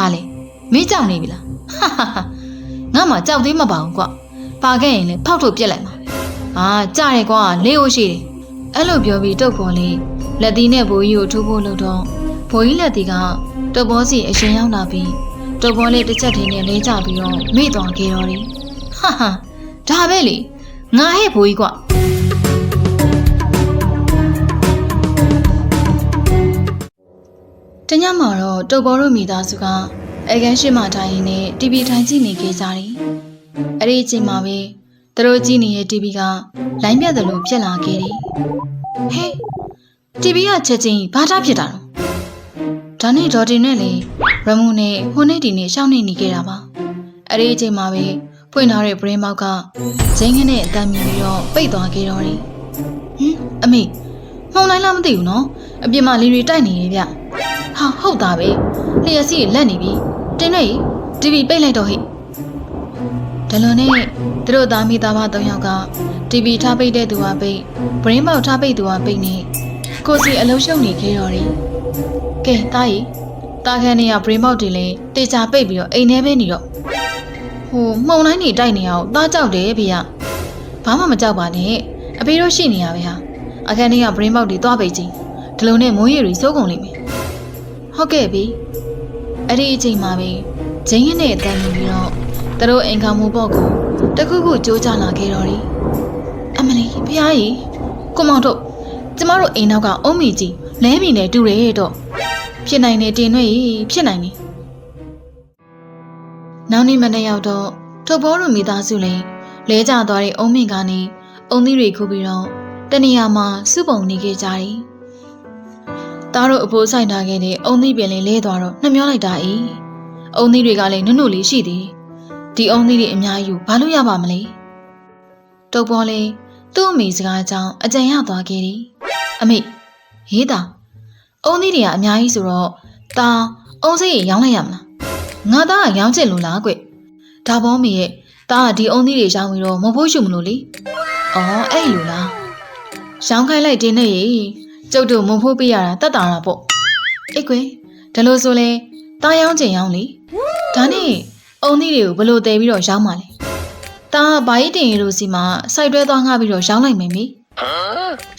ဘာလဲမင်းကြောက်နေပြီလားဟာဟာဟာငါမှကြောက်သေးမပါဘူးကွာပါခဲ့ရင်လေဖောက်ထုတ်ပြက်လိုက်မှာအာကြတယ်ကွာလေးဟုတ်ရှိတယ်အဲ့လိုပြောပြီးတုတ်ပေါ်လေးလက်သီးနဲ့ဘိုးကြီးကိုထိုးဖို့လုပ်တော့ဘိုးကြီးလက်သီးကတုတ်ပေါ်စီအရှင်ရောက်လာပြီးတုတ်ပေါ်လေးတစ်ချက်ထင်းနဲ့လဲကျပြီးတော့မိသွားခဲ့တော့တယ်ဟာဟာဒါပဲလေငါဟဲ့ဘိုးကြီးကွာ တညမှာတော့တုတ်ဘောတို့မိသားစုကအဲကန်ရှိမှထိုင်ရင်းနဲ့ TV ထိုင်ကြည့်နေကြကြတယ်။အဲ့ဒီအချိန်မှာပဲသူတို့ကြည့်နေတဲ့ TV ကလိုင်းပြတ်တယ်လို့ဖြစ်လာခဲ့တယ်။ဟဲ့ TV ကချက်ချင်းဘာတာဖြစ်တာလဲ။ဒါနဲ့ဒေါ်တင်နဲ့လေရမူနဲ့ဟိုနေ့ဒီနေ့ရှောင်းနေနေခဲ့တာပါ။အဲ့ဒီအချိန်မှာပဲဖွင့်ထားတဲ့ brain box ကဂျင်းငနဲ့အတန်မြင်ပြီးတော့ပိတ်သွားခဲ့တော့တယ်။ဟင်အမေမှုံလိုက်လားမသိဘူးနော်။အပြင်မှာလေတွေတိုက်နေရဲ့ဗျ။ ဟာဟုတ်တာပဲလျှက်စီးလက်နေပြီတင်းနေတီဗီပိတ်လိုက်တော့ဟိဒလွန်နဲ့သူတို့သားမိသားမ၃ယောက်ကတီဗီထားပိတ်တဲ့သူကပိတ်ဘရင်းပေါက်ထားပိတ်သူကပိတ်နေကိုစီအလုံးရှုံနေခဲ့တော့တယ်ကဲတားရီတာခန်းနေရဘရင်းပေါက်တွေလည်းတေချာပိတ်ပြီးတော့အိမ်ထဲပဲနေတော့ဟိုမှုံတိုင်းနေတိုက်နေအောင်တားကြောက်တယ်ဖေရဘာမှမကြောက်ပါနဲ့အဖေတို့ရှိနေရပဲဟာအခန်းထဲကဘရင်းပေါက်တွေသွားပိတ်ချင်းဒီလိုနဲ့မိုးရီတွေစိုးကုန်လိမ့်မယ် ဟုတ်ကဲ့ပြီအဲ့ဒီအချိန်မှာပဲဂျင်းရနဲ့အတန်းမြင်ပြီးတော့သူတို့အိမ်ခေါင်မှုပေါ့ကိုတခုခုကြိုးကြလာခဲ့တော့တယ်အမလီဖះကြီးကိုမောင်တို့ကျမတို့အိမ်နောက်ကအုံးမီကြီးလဲမီနဲ့တူတယ်တော့ဖြစ်နိုင်တယ်တင်ရွေ့ဖြစ်နိုင်တယ်နောက်နေ့မနေ့ရောက်တော့ထုတ်ဘောတို့မိသားစုလည်းလဲကျသွားတဲ့အုံးမင်ကနေအုံသီးတွေခုပြီးတော့တနေရာမှာစုပုံနေခဲ့ကြတယ် သားတို့အဖိုးဆိုင်ထားခဲ့တဲ့အုံသီးပင်လေးလဲသွားတော့နှမျောလိုက်တာအေးအုံသီးတွေကလည်းနုနုလေးရှိသေးဒီအုံသီးတွေအများကြီးကိုဘာလို့ရပါမလဲတုပ်ပေါ်လေးသူ့အမေစကားကြောင့်အကြံရသွားခဲ့တယ်အမေရေးတာအုံသီးတွေကအများကြီးဆိုတော့ตาအုံစိတ်ရရောင်းလိုက်ရမလားငါသားကရောင်းချင်လို့လားကွဒါပေါ်မေရဲ့ตาကဒီအုံသီးတွေရောင်းပြီးတော့မဖို့ရှုမလို့လေအော်အဲ့လိုလားရောင်းခိုင်းလိုက်တင်းနဲ့ရေ ကျုပ်တို့မုံဖိုးပေးရတာတတ်တာတာပေါ့အိတ်ကွယ်ဒါလို့ဆိုလဲတားရောင်းချင်ရောင်းလေဒါနဲ့အုံသီးတွေကိုဘလို့တဲပြီးတော့ရောင်းပါလေတားဘာကြီးတင်ရီလို့စီမှာစိုက်တွဲသွားငှားပြီးတော့ရောင်းလိုက်မယ်မိ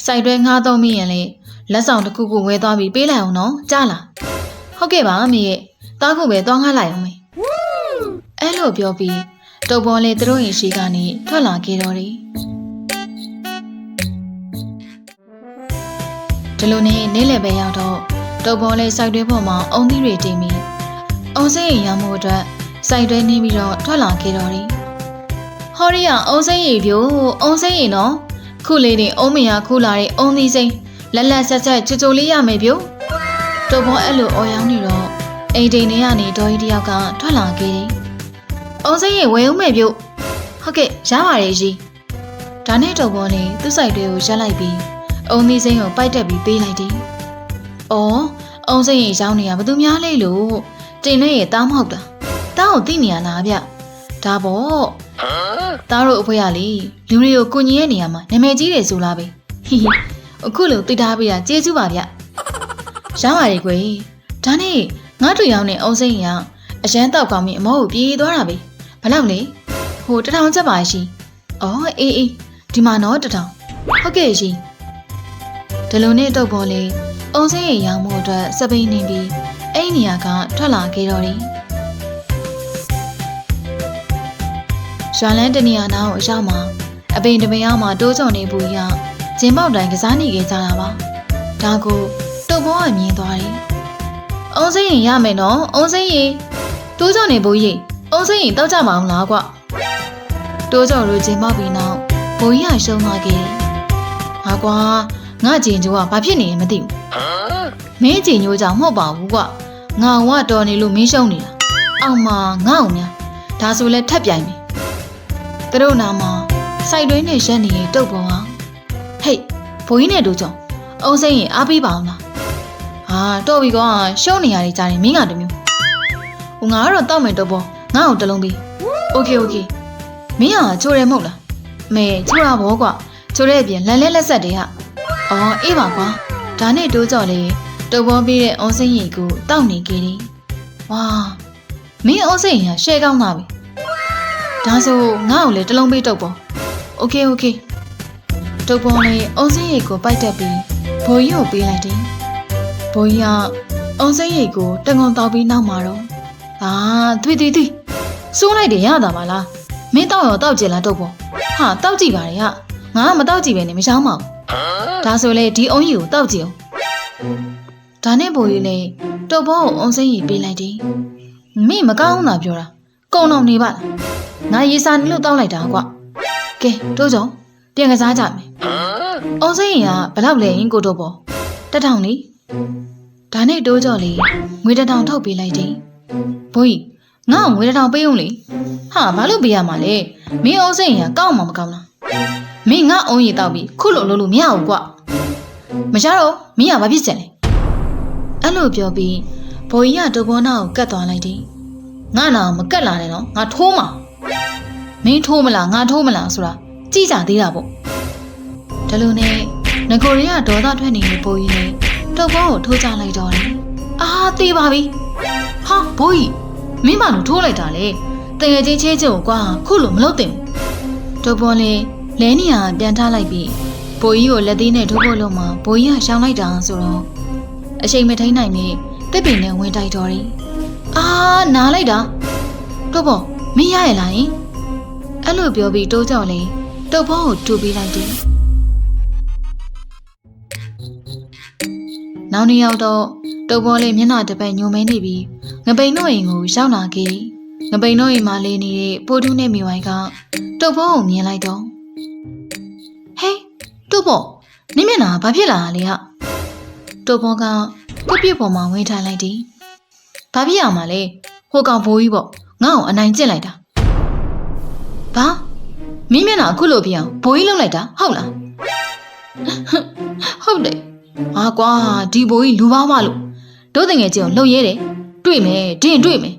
စိုက်တွဲငှားတော့မိရင်လေလက်ဆောင်တစ်ခုခုဝဲသွားပြီးပေးလိုက်အောင်နော်ကြားလားဟုတ်ကဲ့ပါအမေရဲ့တားခုပဲသွားငှားလိုက်အောင်မေအဲ့လိုပြောပြီးတုပ်ပေါ်လေသူတို့ရင်ရှိကနေထွက်လာခဲ့တော့တယ် ဒီလိုနဲ့နေ့လည်ပဲရောက်တော့တုပ်ပေါ်လေးစိုက်တွဲပေါ်မှာအုံသီးတွေတင်ပြီးအုံစိမ်းရင်ရောင်းမှုအတွက်စိုက်တွဲနေပြီးတော့ထွက်လာခဲ့တော့တယ်။ဟောရီကအုံစိမ်းရည်ပြို့အုံစိမ်းရည်နော်ခုလေးတင်အုံးမရခုလာတဲ့အုံသီးစိမ်းလက်လက်ဆက်ဆက်ကြိုကြိုလေးရမယ်ပြို့တုပ်ပေါ်အဲ့လိုအော်ရောင်းနေတော့အိမ်တိန်ထဲကနေဒေါ်ကြီးတယောက်ကထွက်လာခဲ့တယ်။အုံစိမ်းရည်ဝယ်ဦးမယ်ပြို့ဟုတ်ကဲ့ရပါတယ်ကြီးဒါနဲ့တုပ်ပေါ်လေးသူ့စိုက်တွဲကိုရက်လိုက်ပြီး အုံသီးစိမ်းကိုပိုက်တက်ပြီးပေးလိုက်တယ်။အော်အုံစိမ်းရင်ရောင်းနေရဘသူများလဲလို့တင်နဲ့ရဲ့တားမဟုတ်တာ။တားကိုသိနေရလားဗျ။ဒါပေါ့။တားတို့အဖွဲရလေလူတွေကိုကုညီရဲ့နေရာမှာနာမည်ကြီးတယ်ဆိုလားပဲ။ဟိဟိအခုလိုသိထားပေးတာကျေးဇူးပါဗျ။ရောင်းပါလေကွယ်။ဒါနဲ့ငါတို့ရောင်းတဲ့အုံစိမ်းရင်အရန်တောက်ကောင်းပြီးအမောကိုပြေးသွားတာပဲ။ဘလောက်လဲ။ဟိုတထောင်ချက်ပါရှိ။အော်အေးအေးဒီမှာတော့တထောင်။ဟုတ်ကဲ့ရှင်။ ဒီလိုနဲ့တုပ်ပေါ်လေးအုံစင်းရရောင်မှုအတွက်စပိန်နေပြီးအဲ့ဒီနေရာကထွက်လာခဲ့တော့တယ်။ရွာလန်းတနေရာနာကိုအရောက်မှာအပိန်တပင်အောင်မှာတိုးကြုံနေဘူးရဂျင်းပေါက်တိုင်းကစားနေကြကြတာပါ။ဒါကိုတုပ်ပေါ်ကမြင်သွားတယ်။အုံစင်းရင်ရမယ်နော်။အုံစင်းရင်တိုးကြုံနေဘူးရင်အုံစင်းရင်တောက်ကြမအောင်လားကွ။တိုးကြုံလို့ဂျင်းပေါက်ပြီးနောက်ဘုံကြီးကရှုံးသွားခဲ့တယ်။ဟာကွာ ငါကျင်ကျိုးကဘာဖြစ်နေလဲမသိဘူးမင်းကျင်ကျိုးကြောင့်မဟုတ်ပါဘူးကွငါဝတော်နေလို့မင်းရှုံးနေတာအောင်မငါ့အောင်များဒါဆိုလဲထပ်ပြိုင်မယ်သူတို့နာမှာစိုက်တွင်းနဲ့ရက်နေတဲ့တုတ်ပေါ်အောင်ဟေးဘိုးကြီးနဲ့တို့ကြောင့်အုံစိမ့်ရင်အားပေးပါအောင်လားဟာတော့ပြီကွာရှုံးနေရတယ်ကြားတယ်မင်းကတမျိုးဟိုငါကတော့တောက်မယ်တော့ပေါ်ငါ့ကိုတလုံးပေးโอเคโอเคမင်းကချိုးတယ်မဟုတ်လားမဲချိုးတာဘောကွာချိုးတဲ့အပြင်လန်လဲလက်ဆက်တွေဟာ ။ ။အော်အေးပါကွာ။ဒါနဲ့တိုးကြော်လေတုပ်ပေါ်ပြီးတဲ့အောင်းစိမ့်ရီကိုတောက်နေကြတယ်။ဝါမင်းအောင်းစိမ့်ရီကရှဲကောင်းသားပဲ။ဒါဆိုငါ့ကိုလည်းတလုံးပေးတုပ်ပေါ်။ Okay okay ။တုပ်ပေါ်လေအောင်းစိမ့်ရီကိုပိုက်တက်ပြီးဘုံကြီးကိုပေးလိုက်တယ်။ဘုံကြီးကအုံစိမ့်ရိတ်ကိုတငုံတောက်ပြီးနောက်မှာတော့ဒါသွေးသွေးသွေးစိုးလိုက်တယ်ရတာပါလားမင်းတောက်ရောတောက်ကြလားတော့ပေါ့ဟာတောက်ကြည့်ပါလေဟာငါကမတောက်ကြည့်ပဲနဲ့မရှောင်းပါဘူး ဒါဆိုလေဒီအုံးကြီးကိုတောက်ကြည့်အောင်ဒါနဲ့ဘိုးကြီးလည်းတုတ်ပေါ်ကိုအုံးစိန်ရိတ်ပေးလိုက်တယ်မင်းမကောင်းတာပြောတာကုံအောင်နေပါလားငါရေစာနေလို့တောင်းလိုက်တာကွာကဲတို့ကြောင့်ပြန်ကစားကြမယ်အောင်စိန်ရင်ကဘလောက်လဲရင်ကိုတို့ပေါ့တက်ထောင်လေဒါနဲ့တိုးကြော်လေးငွေတစ်ထောင်ထုတ်ပေးလိုက်တယ်ဘိုးကြီးငါ့ကိုငွေတစ်ထောင်ပေးအောင်လေဟာဘာလို့ပေးရမှာလဲမင်းအောင်စိန်ရင်ကကောက်မှမကောင်းလား မင်းငါအုံးရီတောက်ပြီးခုလိုလုပ်လို့မရဘူးကွာမရတော့မင်းကဘာဖြစ်ချင်လဲအဲ့လိုပြောပြီးဘိုးကြီးကတိုးပေါ်နာကိုကတ်သွားလိုက်တယ်ငါနာမကတ်လာနဲ့နော်ငါထိုးမှာမင်းထိုးမလားငါထိုးမလားဆိုတာကြည့်ကြသေးတာပေါ့ဒါလိုနဲ့ငကိုရီးယားဒေါသထွက်နေတဲ့ဘိုးကြီးနဲ့တုတ်ပေါ်ကိုထိုးချလိုက်တော့တယ်အာတေးပါပြီဟာဘိုးကြီးမင်းမလို့ထိုးလိုက်တာလေတကယ်ချင်းချဲချင်ကိုကွာခုလိုမလုပ်သင့်ဘူးတုတ်ပေါ်လေး လဲနေရပြန်ထားလိုက်ပြီးဘိုးကြီးကိုလက်သေးနဲ့ထိုးဖို့လုံးမှာဘိုးကြီးကရှောင်းလိုက်တာဆိုတော့အချိန်မထိန်နိုင်နဲ့တစ်ပင်နဲ့ဝင်တိုက်တော်တယ်အာနားလိုက်တာတော့ပေါ့မင်းရရလားယင်အဲ့လိုပြောပြီးတိုးကြောက်လေတုတ်ဘောကိုတူပေးလိုက်တယ်နောက်နေ့ရောက်တော့တုတ်ဘောလေးမျက်နှာတစ်ပတ်ညိုမဲနေပြီးငပိန်တို့အိမ်ကိုရောက်လာခဲ့တယ်ငပိန်တို့အိမ်မှာလေးနေတဲ့ပိုးထူးနဲ့မိဝိုင်းကတုတ်ဘောကိုမြင်လိုက်တော့ ဟေးတုတ်ဘောနင်းမျက်နှာဘာဖြစ်လာလဲဟာတုတ်ဘောကကိုပြစ်ပေါ်မှာဝင်ထိုင်လိုက်တယ်ဘာဖြစ်ရမှာလဲဟိုကောင်ဘိုးကြီးပေါ့ငါ့ကိုအနိုင်ကျင့်လိုက်တာဘာမင်းမျက်နှာအခုလိုပြအောင်ဘိုးကြီးလှုပ်လိုက်တာဟုတ်လားဟုတ်တယ်ဟာကွာဒီဘိုးကြီးလူပါမလို့တို့တငယ်ချင်းကိုလှုပ်ရဲတယ်တွေ့မယ်ဒင်းတွေ့မယ်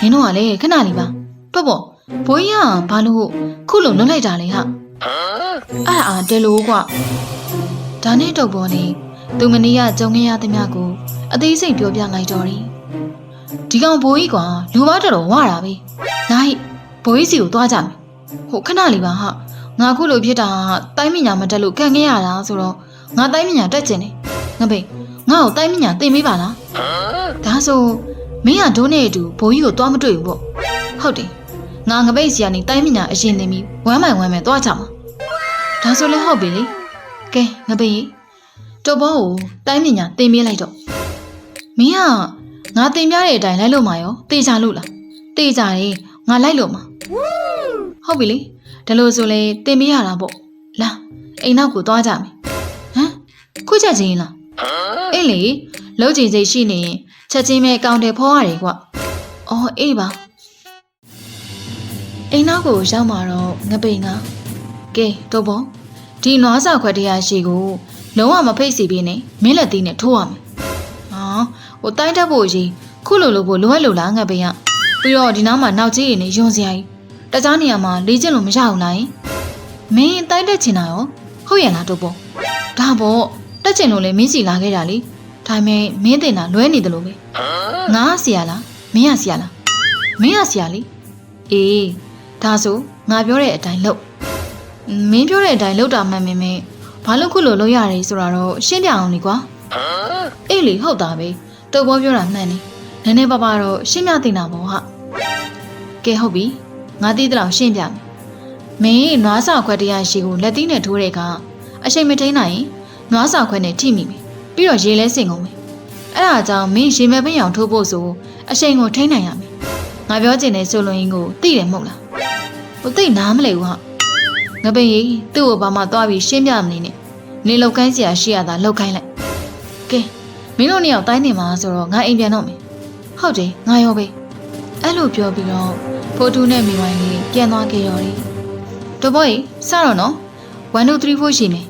နင်တို့ကလည်းခဏလေးပါတော့ပေါ့ဘိုးကြီးကဘာလို့ခုလိုလှုပ်လိုက်တာလဲဟာ အဲ့ဒါအာတယ်လို့ကွာဒါနဲ့တော့ပေါ်နေသူမနီးကကြုံခဲ့ရသမျှကိုအသေးစိတ်ပြောပြလိုက်တော့တယ်ဒီကောင်ဘိုးကြီးကွာလူပါတော်တော်ဝတာပဲနိုင်ဘိုးကြီးစီကိုသွားကြမယ်ဟိုခဏလေးပါဟာငါခုလိုဖြစ်တာတိုင်းမညာမတက်လို့ခံခဲ့ရတာဆိုတော့ငါတိုင်းမညာတက်ကျင်တယ်ငါဘေးငါ့ကိုတိုင်းမညာတင်ပေးပါလားဒါဆိုမင်းကဒိုးနဲ့အတူဘိုးကြီးကိုသွားမတွေ့ဘူးပေါ့ဟုတ်တယ် ငါငပိတ်စီကနေတိုင်းမညာအရင်တင်ပြီးဝမ်းမိုင်ဝမ်းမယ်သွားကြမှာဒါဆိုလည်းဟုတ်ပြီလေကဲငပိတ်တော်ဘောကိုတိုင်းမညာတင်ပေးလိုက်တော့မင်းကငါတင်ပြတဲ့အတိုင်းလိုက်လို့မှာရောတေချာလို့လားတေချာရင်ငါလိုက်လို့မှာဟုတ်ပြီလေဒါလို့ဆိုလေတင်ပေးရတာပေါ့လာအိမ်နောက်ကိုသွားကြမယ်ဟမ်ခုချက်ချင်းလားအေးလေလုံးချင်စိတ်ရှိနေရင်ချက်ချင်းပဲအကောင့်တွေဖော်ရတယ်ကွအော်အေးပါ အိမ်နောက်ကိုရောက်มาတော့ငပိန်ကကဲတော့ပေါ့ဒီနွားစာခွက်တရားရှိကိုလုံးဝမဖိတ်စီပြီးနဲ့မင်းလက်သေးနဲ့ထိုးရမယ်ဟာဟိုတိုင်းတက်ဖို့ကြီးခုလိုလိုဖို့လိုအပ်လို့လားငပိန်ကပြီးတော့ဒီနားမှာနောက်ကြီးရည်နဲ့ယွန်စရာကြီးတခြားနေရာမှာလေ့ကျင့်လို့မရဘူးလားယင်မင်းတိုင်းတက်ချင်တာရောဟုတ်ရလားတော့ပေါ့ဒါပေါ့တက်ချင်လို့လေမင်းစီလာခဲ့တာလေဒါပေမဲ့မင်းတင်တာလွဲနေတယ်လို့ပဲငါကဆရာလားမင်းကဆရာလားမင်းကဆရာလေအေး ဒါဆိုငါပြောတဲ့အတိုင်းလုပ်မင်းပြောတဲ့အတိုင်းလုပ်တာမှန်မင်းဘာလို့ခုလိုလုပ်ရတယ်ဆိုတာတော့ရှင်းပြအောင်လေကွာအေးလေဟုတ်တာပဲတုတ်ဘောပြောတာမှန်နေနည်းနည်းပါးပါတော့ရှင်းပြတင်တာပေါ့ဟာကဲဟုတ်ပြီငါသိတဲ့လောက်ရှင်းပြမယ်မင်းနွားစာခွက်တရားရှိကိုလက်သီးနဲ့ထိုးတဲ့အခါအချိန်မထိန်နိုင်ရင်နွားစာခွက်နဲ့ထိမိမယ်ပြီးတော့ရေလဲစင်ကုန်မယ်အဲ့ဒါကြောင့်မင်းရေမဲပင်းအောင်ထိုးဖို့ဆိုအချိန်ကိုထိန်နိုင်ရမယ်ငါပြောချင်တဲ့ဆိုလွန်ရင်းကိုသိတယ်မဟုတ်လား ဟိုသိနားမလဲဘူးဟာငပင်ကြီးသူ့ကိုဘာမှသွားပြီးရှင်းပြမနေနဲ့နေလောက်ကိုင်းစရာရှိရတာလောက်ကိုင်းလိုက်ကဲမင်းတို့နှစ်ယောက်တိုင်းနေမှာဆိုတော့ငါအိမ်ပြန်တော့မယ်ဟုတ်တယ်ငါရောပဲအဲ့လိုပြောပြီးတော့ဖိုတူနဲ့မိဝိုင်းလေးပြန်သွားခဲ့ရောတယ်တို့ဘောကြီးစတော့နော်1 2 3 4ရှိမယ်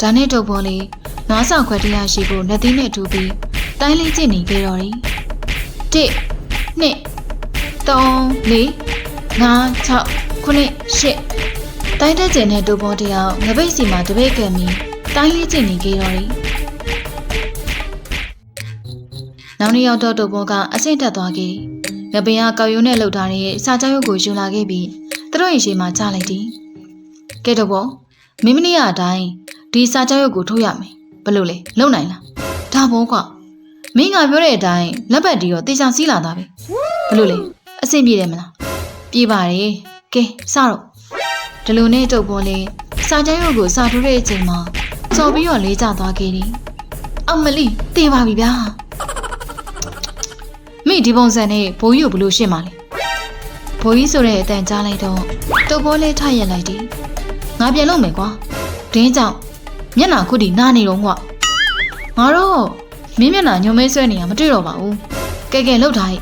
ဒါနဲ့တို့ဘောလေးနွားဆောင်ခွက်တရားရှိကိုလက်သီးနဲ့ထူပြီးတိုင်းလေးကျင့်နေခဲ့တော့တယ်1 2 3 4 5 6 9 10 တိုင်းတက်ကျင်တဲ့တို့ဘောတယောက်ငပိတ်စီမှာတပိတ်ကံပြီးတိုင်းလေးကျင့်နေခဲ့တော့တယ်နောက်နေ့ရောက်တော့တို့ဘောကအဆင့်တက်သွားခဲ့တယ်ငပင်ကကောက်ရုံးနဲ့လှုပ်ထားတဲ့စာကြောရုပ်ကိုယူလာခဲ့ပြီးသူတို့ရဲ့ရှေ့မှာချလိုက်သည်ကဲတော့ဘောမင်းမနီကအတိုင်းဒီစာကြောရုပ်ကိုထိုးရမယ်ဘယ်လိုလဲလုံနိုင်လားဒါဘောကွာမင်းကပြောတဲ့အတိုင်းလက်ပတ်တီးတော့တေချာစီးလာတာပဲဘယ်လိုလဲအဆင်ပြေတယ်မလား ပြေပါတယ်ကဲစတော့ဒီလိုနဲ့တုပ်ပေါ်လေစာကြောရုပ်ကိုစာထိုးတဲ့အချိန်မှာစော်ပြီးတော့လေးကျသွားခဲ့တယ်အောင်မလီတေးပါပြီဗျာမိဒီပုံစံနဲ့ဘိုးကြီးကိုဘလို့ရှင်းပါလဲဘိုးကြီးဆိုတဲ့အတန်ကြားလိုက်တော့တုပ်ပေါ်လေးထရက်လိုက်တယ်ငါပြန်လို့မယ်ကွာဒင်းကြောင့်မျက်နှာခုတည်းနားနေတော့ကွာငါတော့မင်းမျက်နှာညုံမဲဆွဲနေရမတွေ့တော့ပါဘူးကဲကဲလှုပ်ထားဟိ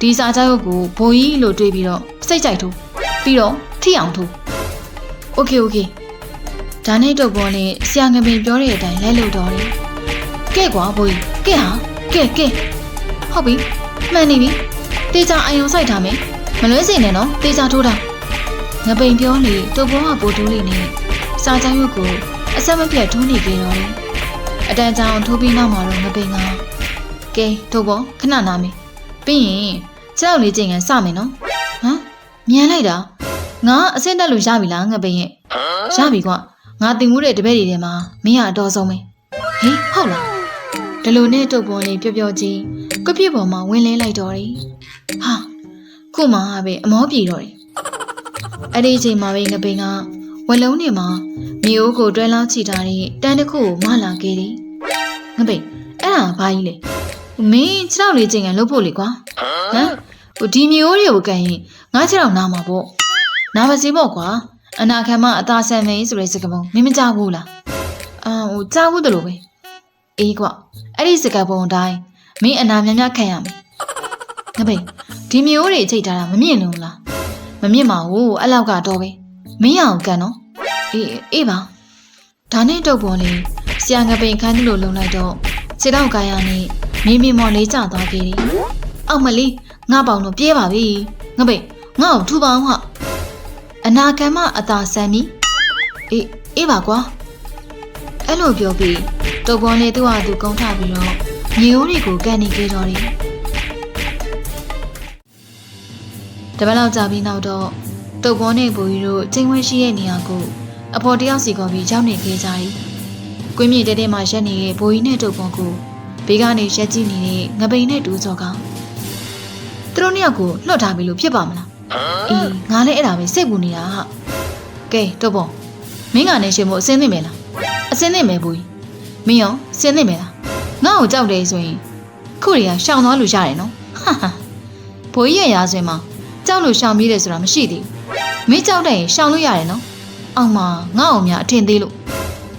ဒီစာကြောက်ကိုဘိုးကြီးလို့တွေးပြီးတော့ စိတ်ကြိုက်ထိုးပြီးတော့ထိအောင်ထိုးโอเคโอเคဒါနဲ့တုပ်ပေါ်နဲ့ဆရာငပင်ပြောတဲ့အတိုင်းလဲလို့တော့တယ်ကဲကွာဘိုးကြီးကဲဟာကဲကဲ ဟုတ်ပြီမှန်နေပြီတေချာအယုံဆိုင်ထားမယ်မလွဲစေနဲ့နော်တေချာထိုးတာငပိန်ပြောလေတုပ်ဘောကပိုတိုးလေးနဲ့စာချောင်းရုပ်ကိုအဆက်မပြတ်ထိုးနေကြတော့တယ်အတန်ကြောင်ထိုးပြီးနောက်မှာတော့ငပိန်ကကဲတုပ်ဘောခဏနာမယ်ပြီးရင်ခြေောက်လေးချိန်ကစမယ်နော်ဟ မ်မြန်လိုက်တာငါအဆင့်တက်လို့ရပြီလားငပိန်ရဲ့ရပြီကွာငါတင်မှုတဲ့တပည့်တွေထဲမှာမင်းကအတော်ဆုံးပဲဟေးဟုတ်လားဒီလိုနဲ့တုပ်ပေါ်လေးပျော့ပျော့ချင်းကပြစ်ပေါ်မှာဝင်လဲလိုက်တော့တယ်။ဟာခုမှပဲအမောပြေတော့တယ်။အဲ့ဒီအချိန်မှာပဲငပိန်ကဝလုံးနေမှာမြေအိုးကိုတွဲလောင်းချီထားတဲ့တန်းတစ်ခုကိုမလာခဲ့တယ်။ငပိန်အဲ့ဒါဘာကြီးလဲ။မင်းခြေထောက်လေးချိန်ကန်လှုပ်ဖို့လေကွာ။ဟမ်ဟိုဒီမြေအိုးတွေကိုကန်ရင် ငါခြေထောက်နာမှာပေါ့။နာပါစေပေါ့ကွာ။အနာခံမအသာဆန်မင်းဆိုတဲ့စကားပုံမင်းမကြောက်ဘူးလား။အာဟိုကြောက်ဘူးတလို့ပဲ။အေးကွအဲ့ဒီစကားပုံအတိုင်းမင်းအနာများများခံရမယ်ငါဘေးဒီမျိုးတွေချိန်ထားတာမမြင်လို့လားမမြင်ပါဘူးအဲ့လောက်ကတော့ပဲမင်းရအောင်ကန်နော်အေးအေးပါဒါနဲ့တုပ်ပေါ်လေးဆရာငပိန်ခန်းလို့လုံလိုက်တော့ခြေတော့ကာရနဲ့မင်းမင်းမော်လေးကျသွားခဲ့တယ်အောက်မလေးငါပေါင်တော့ပြေးပါပြီငါဘေး ငါ့ကိုထူပါအောင်ဟာအနာခံမအသာဆန်ပြီအေးအေးပါကွာအဲ့လိုပြောပြီးတုပ်ပေါ်နဲ့သူ့ဟာသူကုန်းထပြီးတော့မြေအိုးတွေကိုကန်နေကြတော့တယ်တပတ်လောက်ကြာပြီးနောက်တော့တုပ်ပေါ်နဲ့ဘူကြီးတို့ချိန်ဝဲရှိရဲ့နေရာကိုအဖော်တယောက်စီခေါ်ပြီးရောက်နေခဲ့ကြတယ်။ကွင်းမြေတဲတဲမှာရက်နေတဲ့ဘူကြီးနဲ့တုပ်ပေါ်ကိုဘေးကနေရက်ကြည့်နေတဲ့ငပိန်နဲ့တူစော်ကသူတို့နှစ်ယောက်ကိုလွှတ်ထားပြီလို့ဖြစ်ပါမလား။ အေးငါလည်းအဲ့ဒါပဲစိတ်ပူနေတာဟာ။ကဲတုပ်ပေါ်မင်းကလည်းရှင်မို့အစင်းသိမ့်မယ်လား။အစင်းသိမ့်မယ်ဘူကြီး။မင်းရောစင်းသိမ့်မယ်လား။ငါ့ကိုကြောက်တယ်ဆိုရင်ခုတွေကရှောင်သွားလို့ရတယ်နော်။ဟာဟာဘိုးကြီးရဲ့ရာဇဝင်မှာကြောက်လို့ရှောင်ပြေးတယ်ဆိုတာမရှိသေးဘူး။မင်းကြောက်တယ်ရင်ရှောင်လို့ရတယ်နော်။အောင်မငါ့အောင်များအထင်သေးလို့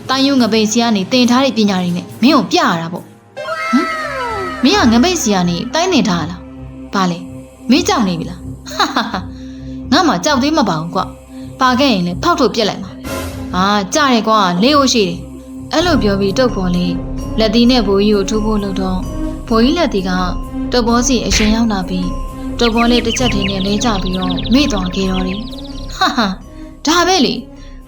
တိုင်ယုံငပိတ်စီကနေတင်ထားတဲ့ပညာတွေနဲ့မင်းကိုပြရတာပေါ့။ဟမ်မင်းကငပိတ်စီကနေတိုင်းနေထားရလား။ဘာလဲမင်းကြောက်နေပြီလား။ ဟာဟာဟာငါမှကြောက်သေးမပါဘူးကွ။ပါခဲ့ရင်လည်းဖောက်ထုတ်ပြက်လိုက်မှာ။အာကြားတယ်ကွာလေးဟုတ်ရှိတယ်။အဲ့လိုပြောပြီးတုတ်ပေါ်လေးလက်သီးနဲ့ဘိုးကြီးကိုထိုးဖို့လုပ်တော့ဘိုးကြီးလက်သီးကတုတ်ပေါ်စီအရှင်ရောက်လာပြီးတုတ်ပေါ်လေးတစ်ချက်ထင်းနဲ့လဲကျပြီးတော့မိသွားခဲ့တော့တယ်။ဟာဟာဒါပဲလေ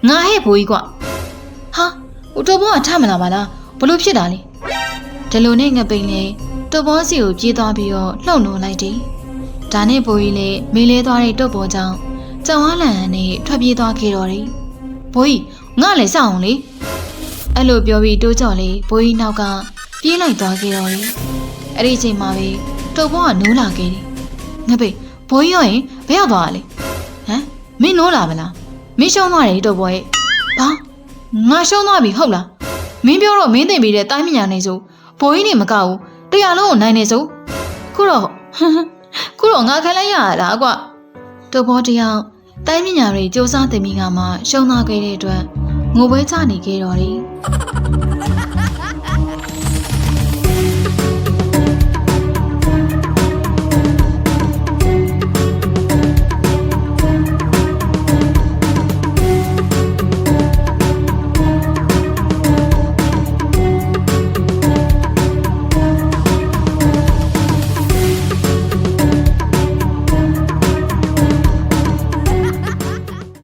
ငါဟဲ့ဘိုးကြီးကွ။ဟာဟိုတုတ်ပေါ်ကထမလာပါလားဘလို့ဖြစ်တာလဲ။ဒီလိုနဲ့ငပိန်လေးတုတ်ပေါ်စီကိုပြေးသွားပြီးတော့လှုပ်နိုးလိုက်တယ်။ ဒါနဲ့ဘိုးကြီးလည်းမေးလဲသွားတဲ့တုတ်ပေါ်ကြောင့်ကြောင်ဝါလန်နဲ့ထွက်ပြေးသွားခဲ့တော့တယ်။ဘိုးကြီးငါလည်းစောင့်အောင်လေ။အဲ့လိုပြောပြီးတိုးကြော်လေးဘိုးကြီးနောက်ကပြေးလိုက်သွားခဲ့တော့တယ်။အဲ့ဒီအချိန်မှာပဲတုတ်ပေါ်ကနိုးလာခဲ့တယ်။ငါပေဘိုးကြီးရောရင်ဘယ်ရောက်သွားတာလဲ။ဟမ်မင်းနိုးလာမလား။မင်းရှုံးသွားတယ်တုတ်ပေါ်ရဲ့။ဘာငါရှုံးသွားပြီဟုတ်လား။မင်းပြောတော့မင်းသိပြီးတဲ့တိုင်းမညာနေစို့ဘိုးကြီးနေမကဘူး။တရားလုံးကိုနိုင်နေစို့။ခုတော့ဟမ်ဟမ် ခုတော့ငါခံလိုက်ရတာကွတဘောတယောက်တိုင်းပညာတွေစ조사တင်ပြီးကမှရှုံသားခဲ့တဲ့အတွက်ငိုပွဲချနေခဲ့တော်တယ်